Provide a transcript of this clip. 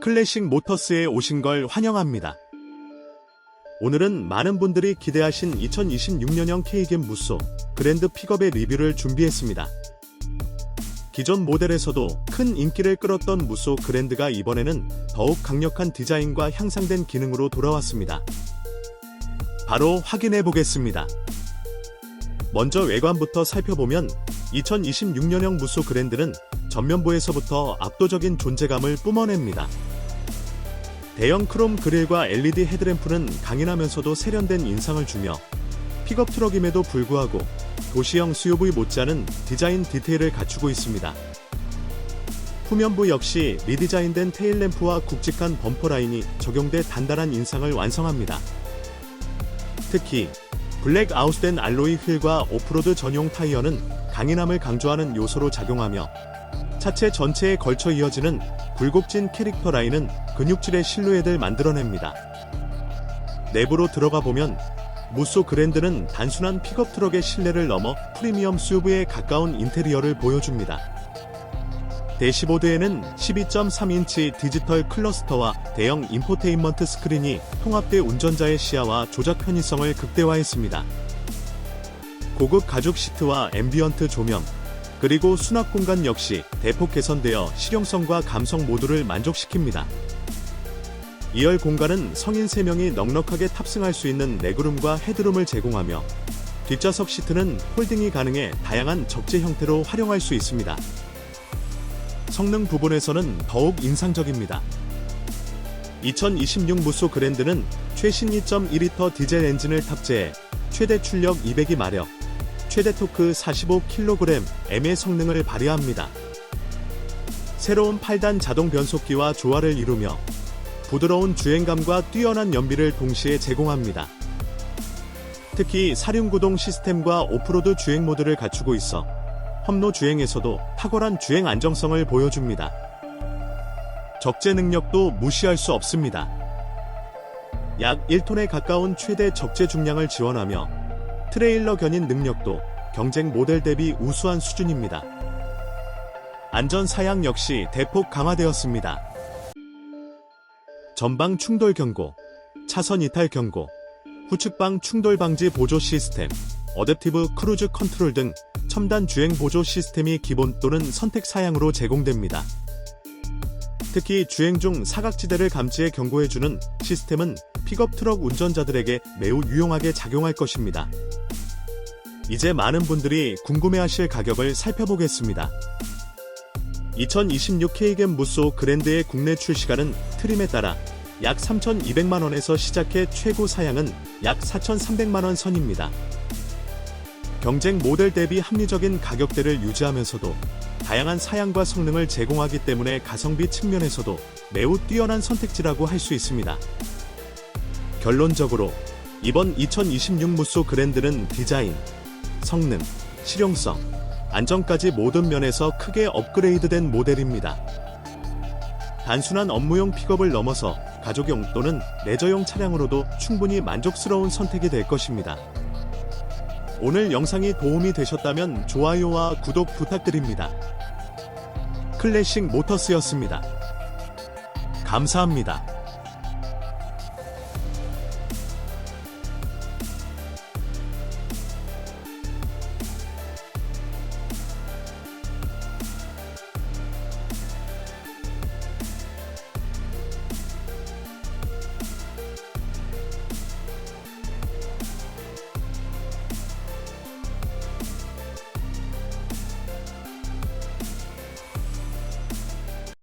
클래식 모터스에 오신 걸 환영합니다. 오늘은 많은 분들이 기대하신 2026년형 K겜 무쏘 그랜드 픽업의 리뷰를 준비했습니다. 기존 모델에서도 큰 인기를 끌었던 무쏘 그랜드가 이번에는 더욱 강력한 디자인과 향상된 기능으로 돌아왔습니다. 바로 확인해 보겠습니다. 먼저 외관부터 살펴보면 2026년형 무쏘 그랜드는 전면부에서부터 압도적인 존재감을 뿜어냅니다. 대형 크롬 그릴과 LED 헤드램프는 강인하면서도 세련된 인상을 주며 픽업 트럭임에도 불구하고 도시형 SUV 못지않은 디자인 디테일을 갖추고 있습니다. 후면부 역시 리디자인된 테일램프와 굵직한 범퍼 라인이 적용돼 단단한 인상을 완성합니다. 특히 블랙 아웃된 알로이 휠과 오프로드 전용 타이어는 강인함을 강조하는 요소로 작용하며 차체 전체에 걸쳐 이어지는 굴곡진 캐릭터 라인은 근육질의 실루엣을 만들어냅니다. 내부로 들어가 보면 무쏘 그랜드는 단순한 픽업 트럭의 실내를 넘어 프리미엄 SUV에 가까운 인테리어를 보여줍니다. 대시보드에는 12.3인치 디지털 클러스터와 대형 인포테인먼트 스크린이 통합돼 운전자의 시야와 조작 편의성을 극대화했습니다. 고급 가죽 시트와 앰비언트 조명, 그리고 수납 공간 역시 대폭 개선되어 실용성과 감성 모두를 만족시킵니다. 2열 공간은 성인 3명이 넉넉하게 탑승할 수 있는 레그룸과 헤드룸을 제공하며 뒷좌석 시트는 홀딩이 가능해 다양한 적재 형태로 활용할 수 있습니다. 성능 부분에서는 더욱 인상적입니다. 2026 무쏘 그랜드는 최신 2.2리터 디젤 엔진을 탑재해 최대 출력 202마력, 최대 토크 45kg의 성능을 발휘합니다. 새로운 8단 자동 변속기와 조화를 이루며 부드러운 주행감과 뛰어난 연비를 동시에 제공합니다. 특히 사륜구동 시스템과 오프로드 주행 모드를 갖추고 있어 험로 주행에서도 탁월한 주행 안정성을 보여줍니다. 적재 능력도 무시할 수 없습니다. 약 1톤에 가까운 최대 적재 중량을 지원하며 트레일러 견인 능력도 경쟁 모델 대비 우수한 수준입니다. 안전 사양 역시 대폭 강화되었습니다. 전방 충돌 경고, 차선 이탈 경고, 후측방 충돌 방지 보조 시스템, 어댑티브 크루즈 컨트롤 등 첨단 주행 보조 시스템이 기본 또는 선택 사양으로 제공됩니다. 특히 주행 중 사각지대를 감지해 경고해주는 시스템은 픽업 트럭 운전자들에게 매우 유용하게 작용할 것입니다. 이제 많은 분들이 궁금해하실 가격을 살펴보겠습니다. 2026 K겜 무쏘 그랜드의 국내 출시가는 트림에 따라 약 3,200만원에서 시작해 최고 사양은 약 4,300만원 선입니다. 경쟁 모델 대비 합리적인 가격대를 유지하면서도 다양한 사양과 성능을 제공하기 때문에 가성비 측면에서도 매우 뛰어난 선택지라고 할 수 있습니다. 결론적으로 이번 2026 무쏘 그랜드는 디자인, 성능, 실용성, 안전까지 모든 면에서 크게 업그레이드된 모델입니다. 단순한 업무용 픽업을 넘어서 가족용 또는 레저용 차량으로도 충분히 만족스러운 선택이 될 것입니다. 오늘 영상이 도움이 되셨다면 좋아요와 구독 부탁드립니다. 클래식 모터스였습니다. 감사합니다.